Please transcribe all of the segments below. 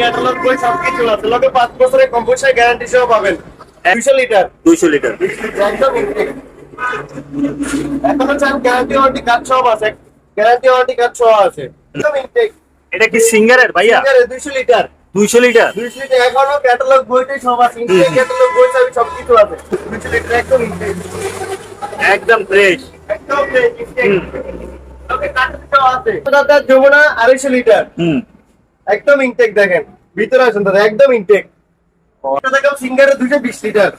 Catalogue বই সবকিছু আছে। লগে পাঁচ বছরের কম্পোসার গ্যারান্টি সহ পাবেন। দুইশো লিটার। দুইশো লিটার। একদম এখনও চান গ্যারান্টি ওয়ারেন্টি কার্ড সব আছে। গ্যারান্টি ওয়ারেন্টি কার্ড সহ আছে। এটা কি সিঙ্গারের ভাইয়া? দুইশো লিটার। দুইশো লিটার। দুইশো লিটার। এখনও ক্যাটালগ বইটাই সব আছে। ইনটেক ক্যাটালগ বই সবই সবকিছু আছে। দুইশো লিটার একদম ইনটেক একদম ফ্রেশ একদম ইনটেক ওকে কার্ড সহ আছে। যমুনা আড়াইশো লিটার। হুম। একদম ইনটেক দেখেন ভিতরে আছেন দাদা একদম ইনটেক সিঙ্গারে দুশো বিশ লিটার।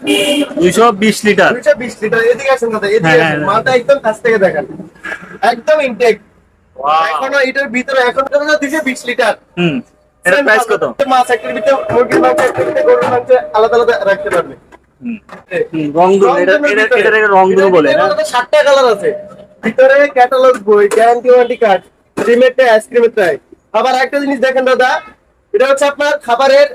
দুইশো বিশ লিটার। দুশো বিশ লিটার এদিকে আসেন দাদা এদিকে হ্যাঁ, আসেন হ্যাঁ। একদম কাছ থেকে দেখেন। একদম ইনটেক এখনও এটার ভিতরে এখন দুশো বিশ লিটার। হুম এটা প্রাইস কত? মাছ একটির ভিতরে মুরগির মাংস একটির ভিতরে গরুর মাংস আলাদা আলাদা রাখতে পারবে। সাতটা কালার আছে। ভিতরে ক্যাটালগ বই গ্যারান্টি ওয়ারেন্টি কার্ড রিমেটে আইসক্রিমের ট্রাই আবার একটা জিনিস দেখেন দাদা এটা হচ্ছে আপনার খাবারের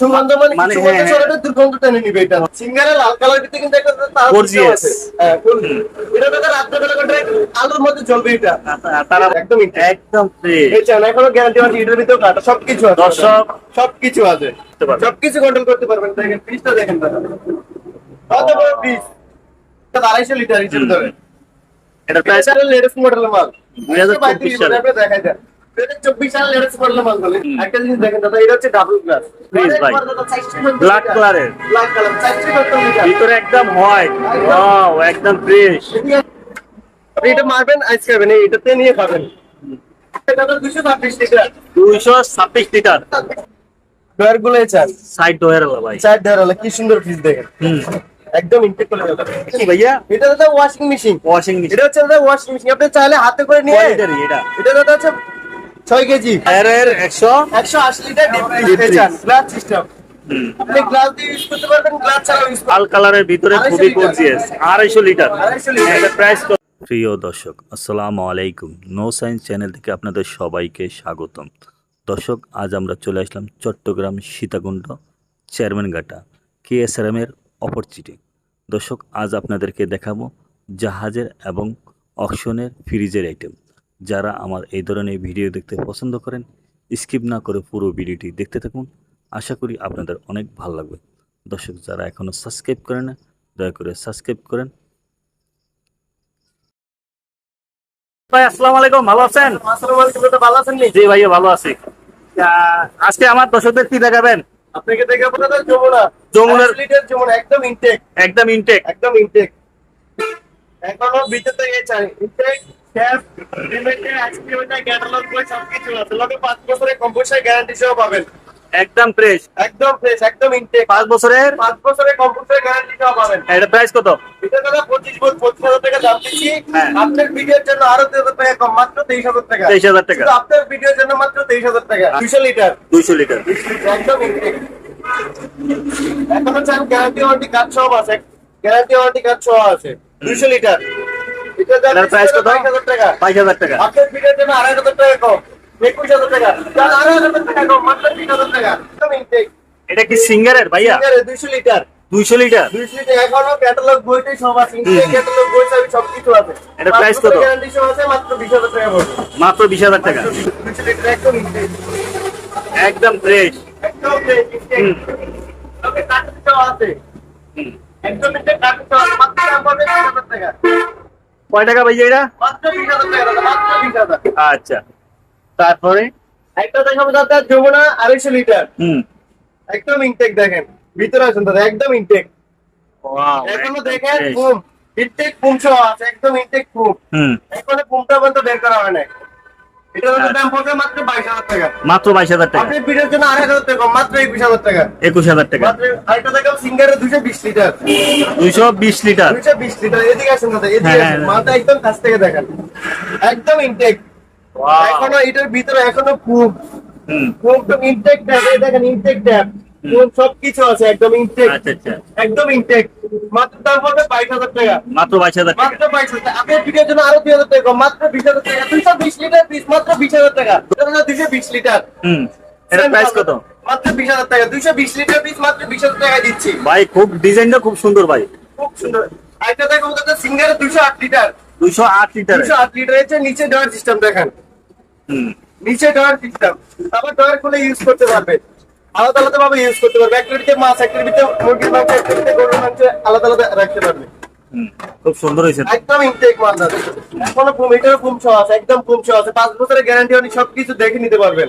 সুগন্ধ মানে হ্যাঁ, দুর্গন্ধ টেনে নিবে এটা। সিঙ্গারে লাল কালার ভিতরে কিন্তু একটা তার Gorgeous। হ্যাঁ gorgeous। এটা দাদা রাত্রে বেলা করে আলোর মধ্যে জ্বলবে এটা। একদম একদম ফ্রেশ এখনও গ্যারান্টি ওয়ারেন্টি এটার ভিতরে কাটা সবকিছু আছে। দর্শক। সবকিছু আছে। সবকিছু কন্ট্রোল করতে পারবেন। দেখেন পিসটা দেখেন দাদা। কত বড় পিস আড়াইশো লিটার হিসেবে ধরে এটা প্রাইস? এটা লেটেস্ট মডেলের মাল। 2024 সালে। আপনি দেখাই দেন চব্বিশ সালের লেটেস্ট মডেলের মাল বলে একটা জিনিস দেখেন দাদা এটা হচ্ছে ডাবল গ্লাস Please ভাই। Black colour ব্ল্যাক কালার চারশো সত্তর লিটার ভিতরে একদম হোয়াইট ওয়াও একদম ফ্রেশ আপনি এটা মারবেন আইস খাবেন এটাতে নিয়ে খাবেন। এটা তো দুশো ছাব্বিশ লিটার দুইশো ছাব্বিশ লিটার ডয়ারগুলো চান সাইড ডোয়ার ভাই। চার ডয়ার হলো কি সুন্দর ফ্রিজ দেখেন। হুম। একদম ইনটেক করে দাদা ভাইয়া? এটা দাদা ওয়াশিং মেশিন ওয়াশিং মেশিন এটা হচ্ছে দাদা ওয়াশিং মেশিন আপনি চাইলে হাতে করে নিয়ে এটা। এটা দাদা হচ্ছে ছয় কেজি। এর একশো একশো আশি লিটার গ্লাস সিস্টেম আপনি গ্লাস দিয়ে ইউজ করতে পারবেন গ্লাস ছাড়াও ইউজ লাল কালারের ভিতরে খুবই গর্জিয়াস আড়াইশো লিটার। আড়াইশো লিটার। প্রাইস প্রিয় দর্শক আসসালামু আলাইকুম। নো সায়েন্স চ্যানেল থেকে আপনাদের সবাইকে স্বাগতম। দর্শক আজ আমরা চলে আসলাম চট্টগ্রাম সীতাকুণ্ড চেয়ারম্যান ঘাটা কে এস এর অপরচিটি দর্শক আজ আপনাদেরকে দেখাবো জাহাজের এবং অকশনের ফ্রিজের আইটেম যারা আমার এই ধরনের ভিডিও দেখতে পছন্দ করেন স্কিপ না করে পুরো ভিডিওটি দেখতে থাকুন। আশা করি আপনাদের অনেক ভালো লাগবে। দর্শক যারা এখনও সাবস্ক্রাইব করেন না দয়া করে সাবস্ক্রাইব করেন। ভাই আসসালামু আলাইকুম ভালো আছেন? আসসালামু আলাইকুম ভালো আছেন জি ভাইয়া ভালো আছি। আজকে আমার দর্শকদের কি দেখাবেন? আপনাকে দেখে আপনার দাদা যমুনা। যমুনার- লিটার যমুনা একদম ইনটেক একদম ইনটেক একদম ইনটেক এখনও ভিতর থেকে ইনটেক ক্যাটালগ বই সবকিছু আছে। পাঁচ বছরের কম্পোসার গ্যারান্টি সহ পাবেন। একদম ফ্রেশ একদম ফ্রেশ একদম ইনটেক পাঁচ বছরের? পাঁচ বছরের কম্পোসার গ্যারান্টি সহ পাবেন। এটা প্রাইস কত? এটা দাদা পঁচিশ বছর পঁচিশ হাজার টাকা দাম দিচ্ছি। হ্যাঁ। আপনার ভিডিওর জন্য আরও দুই হাজার টাকা কম মাত্র তেইশ হাজার টাকা। তেইশ হাজার টাকা। শুধু আপনার ভিডিওর জন্য মাত্র তেইশ হাজার টাকা। দুইশো লিটার দুইশো লিটার একদম ইনটেক এখনও চান গ্যারান্টি ওয়ারেন্টি কার্ড সব আছে। গ্যারান্টি ওয়ারেন্টি কার্ড সহ আছে। দুইশো লিটার এটা দাম এটার প্রাইস কত? বাইশ হাজার টাকা। বাইশ হাজার টাকা। আপনার ভিডিওর জন্য আড়াই হাজার টাকা কম। একুশ হাজার টাকা। আড়াই হাজার টাকা কম। মাত্র তিন হাজার টাকা। এটা কি সিঙ্গারের ভাইয়া? দুইশো লিটার। দুইশো লিটার? দুইশো লিটার। এখনও ক্যাটালগ বইটাই সব আছে। ক্যাটালগ বই সবই সবকিছু আছে। এটার price কত? গ্যারান্টি সহ আছে মাত্র বিশ হাজার টাকা মাত্র বিশ হাজার টাকা। দুইশো লিটার একদম একদম ফ্রেশ একদম ওকে কার্টুন আছে। একদম আছে মাত্র দাম পড়বে বিশ হাজার টাকা কয় টাকা ভাইয়া এটা? আচ্ছা। তারপরে? একটা দেখাবো দাদা যমুনা আড়াইশো লিটার। হুম। একদম ইনটেক দেখেন। ভিতরে আসুন দাদা একদম ইনটেক এখনও দেখেন। ফুম ইনটেক ফুম সহ আছে একদম ইনটেক ফুম এখনও ফুমটা পর্যন্ত বের করা হয় নাই। মাত্র বাইশ হাজার টাকা। ভিডিওর জন্য আড়াই হাজার টাকা মাত্র একুশ হাজার টাকা। একুশ হাজার টাকা। মাত্র আরেকটা দেখাবো সিঙ্গারের দুশো বিশ লিটার। দুইশো বিশ লিটার। দুশো বিশ লিটার এদিকে আসেন দাদা এদিকে হ্যাঁ, হ্যাঁ। মাথা একদম কাছ থেকে দেখেন। একদম ইনটেক এখনও এটার ভিতরে এখনও খুব খুব তো ইনটেক ট্যাপ দেখেন ইনটেক ট্যাপ সবকিছু আছে একদম ইনটেক আচ্ছা আচ্ছা। একদম ইনটেক মাত্র দাম পড়বে বাইশ হাজার টাকা। মাত্র বাইশ হাজার মাত্র বাইশ হাজার টাকা। আপনার ভিডিওর জন্য আরও দুই হাজার টাকা মাত্র বিশ হাজার টাকা। দুইশো বিশ লিটার পিস মাত্র বিশ হাজার টাকা। দুইশো বিশ লিটার হুম। এটা প্রাইস কত? মাত্র বিশ হাজার টাকা। দুইশো বিশ লিটার পিস মাত্র বিশ হাজার টাকা দিচ্ছি। ভাই খুব ডিজাইনটা খুব সুন্দর ভাই। খুব সুন্দর। একটা দেখো সিঙ্গারে দুশো আট লিটার দুইশো আট লিটার দুশো আট লিটার হচ্ছে নিচে দেওয়ার সিস্টেম দেখেন। হুম। নিচে ডয়ার সিস্টেম আবার ডয়ার খুলে ইউজ করতে পারবে আলাদা আলাদা ভাবে ইউজ করতে পারবে। একটা ভিতরে মাছ একটা ভিতরে মুরগির মাংস একটা ভিতরে গরুর মাংস আলাদা আলাদা রাখতে পারবে। খুব সুন্দর হয়েছে। একদম ইনটেক মাল দাদা এখনও ফুম এটারও ফুম ছ আছে একদম ফুম ছ আছে। পাঁচ বছরের গ্যারান্টি আপনি সবকিছু দেখে নিতে পারবেন।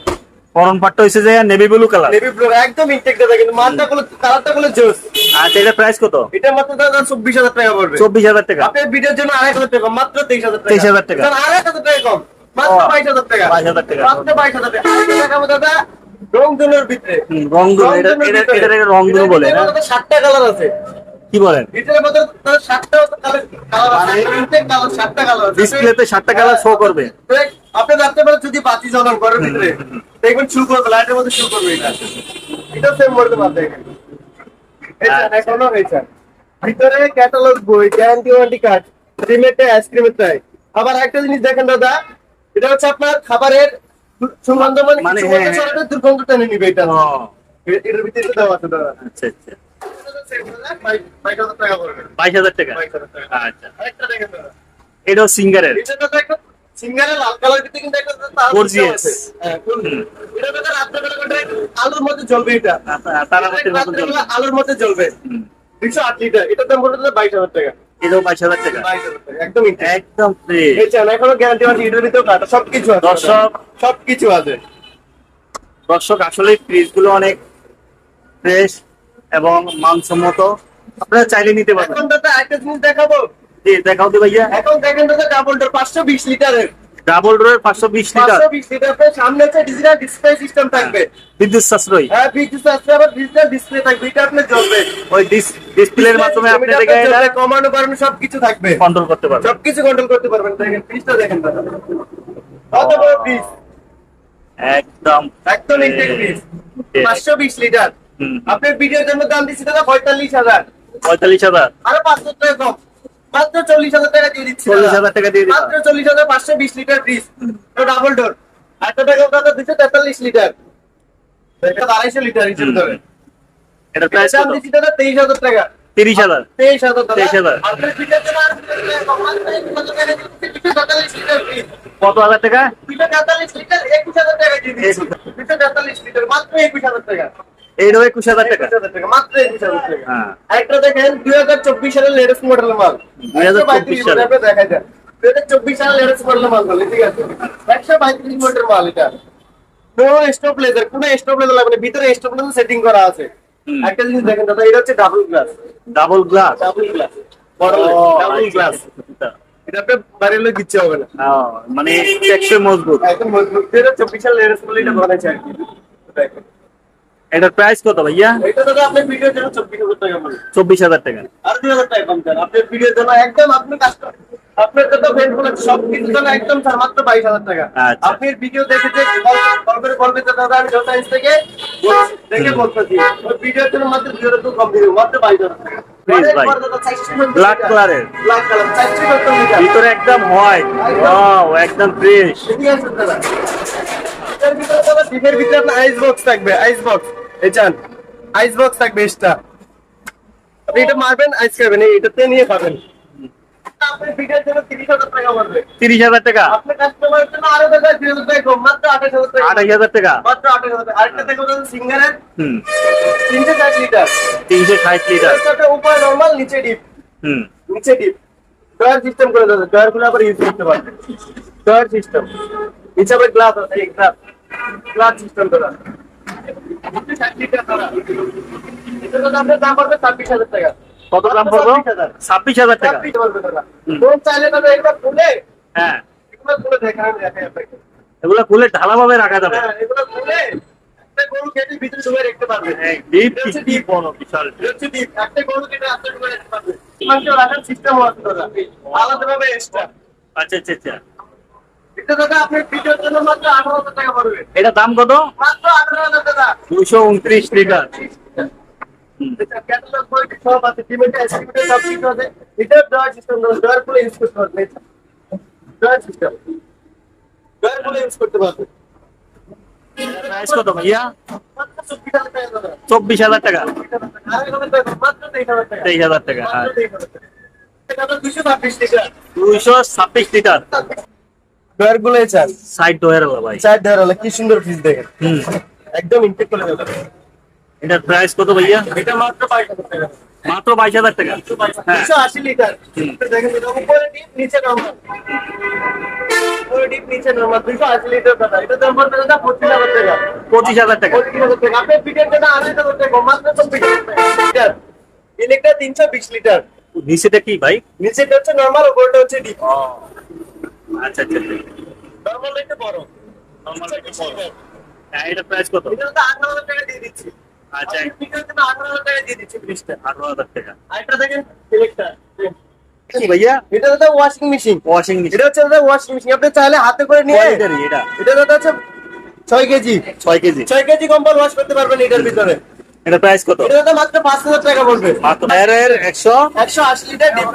পাটটা যে navy blue colour navy blue একদম ইনটেক দাদা কিন্তু মালটা গুলো কালারটা গুলো জোস। আচ্ছা এটা প্রাইস কত? এটা মাত্র দাদা চব্বিশ হাজার টাকা পড়বে। চব্বিশ হাজার টাকা। আপনার ভিডিওর জন্য আড়াই হাজার টাকা মাত্র তেইশ হাজার টাকা। 23,000 টাকা। দাদা, আড়াই হাজার টাকা কম মাত্র ও, বাইশ হাজার টাকা। 22,000 টাকা। মাত্র বাইশ হাজার টাকা। আড়াই হাজার টাকা দাদা রংধনুর ভিতরে। রংধনু, এটা- এটা-। এটার রংধনু বলে, হ্যাঁ? সাতটা কালার আছে। কি বলেন? ডিসপ্লেতে সাতটা কালার শো করবে। আপনি রাখতে পারেন যদি বাতি জ্বলন ঘরের ভিতরে দেখবেন শু করবে লাইটের মধ্যে শু করবে এটা। এটা সেম করতে পারবে। ভিতরে ক্যাটালগ বই গ্যারান্টি ওয়ারেন্টি কার্ড রিমেটে আইসক্রিমের ট্রাই আবার একটা জিনিস দেখেন দাদা এটা হচ্ছে আপনার খাবারের সুগন্ধ মানে হ্যাঁ, ছড়ালে দুর্গন্ধ টেনে নিবে এটা। এটার ভিতরে দেওয়া আছে দাদা আচ্ছা আচ্ছা। বাইশ হাজার টাকা আচ্ছা। এটাও সিঙ্গারের? সিঙ্গারে লাল কালার দিতে কিন্তু একটা তার। হ্যাঁ, এটা তো রাত্রে আলুর মধ্যে জ্বলবে এটা। তারা জল। বেলা আলুর মধ্যে জ্বলবে। হুম, দুইশো আট লিটার। এটার দাম পড়বে বাইশ হাজার টাকা। এটাও বাইশ হাজার টাকা। একদম এখনও গ্যারান্টি আছে এটার ভিতরেও কাটা সবকিছু আছে। দর্শক। সবকিছু আছে। দর্শক আসলে ফ্রিজগুলো অনেক ফ্রেশ এবং মানসম্মত। আপনারা চাইলে নিতে পারবেন। এখন দাদা একটা জিনিস দেখাবো। জি দেখাও তো ভাইয়া। এখন দেখেন দাদা ডাবল ডোর পাঁচশো বিশ লিটারের ডাবল ডোরের পাঁচশো বিশ লিটার। পাঁচশো বিশ লিটার সামনে হচ্ছে ডিজিটাল ডিসপ্লে সিস্টেম থাকবে। বিদ্যুৎ সাশ্রয়ী। হ্যাঁ বিদ্যুৎ আসলে আবার ডিজিটাল ডিসপ্লে থাকবে। এটা আপনি জ্বলবে ওই ডিসপ্লের মাধ্যমে আপনি দেখে এটা কমানো সবকিছু থাকবে। কন্ট্রোল করতে পারবেন। সবকিছু কন্ট্রোল করতে পারবেন। দেখেন ফ্রিজটা দেখেন দাদা। কত বড় ফ্রিজ একদম। একদম ইনটেক পাঁচশো বিশ লিটার। হুম। আপনার ভিডিওর জন্য দাম দিচ্ছি দাদা পঁয়তাল্লিশ হাজার। পঁয়তাল্লিশ হাজার। আরও পাঁচশো টাকা কম। মাত্র চল্লিশ হাজার টাকা দিয়ে দিচ্ছি চল্লিশ হাজার টাকা দিয়ে মাত্র চল্লিশ হাজার পাঁচশো বিশ লিটার ফ্রিজ। ডাবল ডোর এত টাকা দাদা দুশো তেতাল্লিশ লিটার। এটা আড়াইশো লিটার হিসেবে ধরে। এটা প্রাইস কত? তেইশ হাজার টাকা। তিরিশ হাজার। তেইশ হাজার দাদা। 23,000 আপনার ভিডিওর জন্য আর কম মাত্র একুশ হাজার কত হাজার টাকা? দুশো তেতাল্লিশ লিটার একুশ হাজার টাকা দিয়ে দিচ্ছি। দুশো তেতাল্লিশ লিটার মাত্র একুশ হাজার টাকা। এইটাও একুশ হাজার টাকা। একুশ হাজার টাকা মাত্র একুশ হাজার টাকা। হ্যাঁ। দেখেন দুই হাজার চব্বিশ সালের লেটেস্ট মডেল মাল। 2024 সালে। দেখা যায় দুই হাজার চব্বিশ সালের লেটেস্ট মডেল মাল বলে ঠিক আছে? একশো পঁয়ত্রিশ ভোল্টের মাল এটা। কোনো স্টপ লেজার কোনো স্টপ লেজার লাগবে ভিতরে স্টপ লেজার সেটিং করা আছে। একটা জিনিস দেখেন দাদা এটা হচ্ছে double glass double glass double glass double glass এটা আপনি বাইরে লোক দিচ্ছে হবে না। মানে টেকসই মজবুত। একদম মজবুত। দুই চব্বিশ সালের লেটেস্ট মডেল এটা বানাইছে আর কি। দেখেন। এটার প্রাইস কত ভাইয়া? এটা দাদা আপনার ভিডিওর জন্য চব্বিশ হাজার টাকা পড়বে চব্বিশ হাজার টাকা। আর দুই হাজার টাকা কম দেন। আপনার ভিডিওর জন্য একদম আপনি আপনার যত ফ্রেন্ড সব জন্য একদম স্যার মাত্র বাইশ হাজার টাকা। আচ্ছা। আপনি ভিডিও দেখে যে কল করে বলবেন যে দাদা আমি থেকে দেখে বলতেছি। ওই ভিডিওর জন্য মাত্র দুই হাজার কম দিব মাত্র বাইশ হাজার টাকা। Please, ভাই। Black colour-এর। ব্ল্যাক কালার চারশো কত মিটার ভিতরে একদম হোয়াইট ওয়াও একদম ফ্রেশ ঠিক আছে দাদা। এটার ভিতরে দাদা ডিপের ভিতরে আপনার আইস বক্স থাকবে আইস বক্স এই চান আইস বক্স থাকবে এক্সট্রা আপনি এটা মারবেন আইস খাবেন এটাতে নিয়ে খাবেন। তিরিশ হাজার টাকা আঠাশ হাজার টাকা। সিঙ্গারের। হুম। তিনশো ষাট লিটার তিনশো ষাট লিটার উপরে নর্মাল নিচে ডিপ হুম। নিচে ডিপ ডয়ার সিস্টেম করে দাদা ডয়ারগুলো আবার ইউজ করতে পারবে ডয়ার সিস্টেম নিচে আবার গ্লাস আছে গ্লাস গ্লাস সিস্টেম দাদা কত দাম পড়ব? ছাব্বিশ হাজার টাকা। হ্যাঁ এগুলো খুলে খুলে ঢালাভাবে রাখা যাবে। আচ্ছা আচ্ছা আচ্ছা। এটা দাম কত? দুশো উনত্রিশ লিটার। মাত্র চব্বিশ হাজার টাকা তেইশ হাজার টাকা। টাকা দুইশো ছাব্বিশ লিটার। ডয়ার গুলোই চান? সাইড ডোয়ার ভাই। চার ডয়ার কি সুন্দর দেখেন। হুম। একদম ইনটেক করে দেবেন। এটার প্রাইস কত ভাইয়া? এটা মাত্র বাইশ হাজার টাকা। মাত্র বাইশ হাজার টাকা? হ্যাঁ দুশো আশি লিটার। দেখেন এটা উপরে ডিপ নিচে নরমাল উপরে ডিপ নিচে নরমাল লিটার দাদা। এটা দাম পড়বে দাদা পঁচিশ হাজার টাকা। টাকা। পিটের মাত্র লিটার। ইলেকট্রা তিনশো বিশ লিটার। নিচেটা কি ভাই? নিচেটা হচ্ছে নরমাল উপরটা হচ্ছে ডিপ আচ্ছা আচ্ছা নরমাল এটা বড়। হ্যাঁ এটার প্রাইস কত? এটা তো আঠারো হাজার টাকা দিয়ে দিচ্ছি। আচ্ছা। আপনি পিটের জন্য টাকা দিয়ে দিচ্ছি ব্রিজটা আঠারো হাজার টাকা। আরেকটা দেখেন ইলেকট্রা কি ভাইয়া? এটা দাদা ওয়াশিং মেশিন ওয়াশিং মেশিন এটা হচ্ছে দাদা ওয়াশিং মেশিন আপনি চাইলে হাতে করে নিয়ে এটা। এটা দাদা হচ্ছে ছয় কেজি। ছয় কেজি। ছয় কেজি কম্বল ওয়াশ করতে পারবেন এটার ভিতরে। এটার প্রাইস কত? এটা দাদা মাত্র পাঁচ হাজার টাকা পড়বে। মাত্র একশো? একশো আশি লিটার ডিপ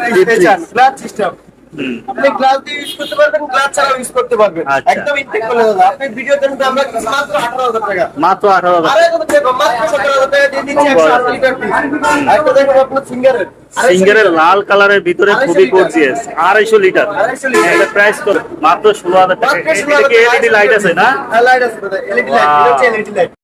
সিস্টেম আপনি গ্লাস দিয়ে ইউজ করতে পারবেন গ্লাস ছাড়াও ইউজ করতে পারবেন। আচ্ছা। একদম ইনটেক করে দাদা আপনি ভিডিও জন্য আমরা মাত্র আঠারো হাজার টাকা। মাত্র আঠারো হাজার। আরে কত দেখো মাত্র সতেরো হাজার টাকা দিয়ে দিচ্ছি একশো আশি লিটার ফ্রিজ একটা দেখো আপনার সিঙ্গারের। সিঙ্গারের লাল কালারের ভিতরে খুবই। গর্জিয়াস আড়াইশো লিটার। আড়াইশো লিটার। এটার প্রাইস কত? মাত্র ষোলো হাজার টাকা। এটা কি এলইডি লাইট আছে না? হ্যাঁ লাইট আছে দাদা এলইডি লাইট এটা হচ্ছে এলইডি লাইট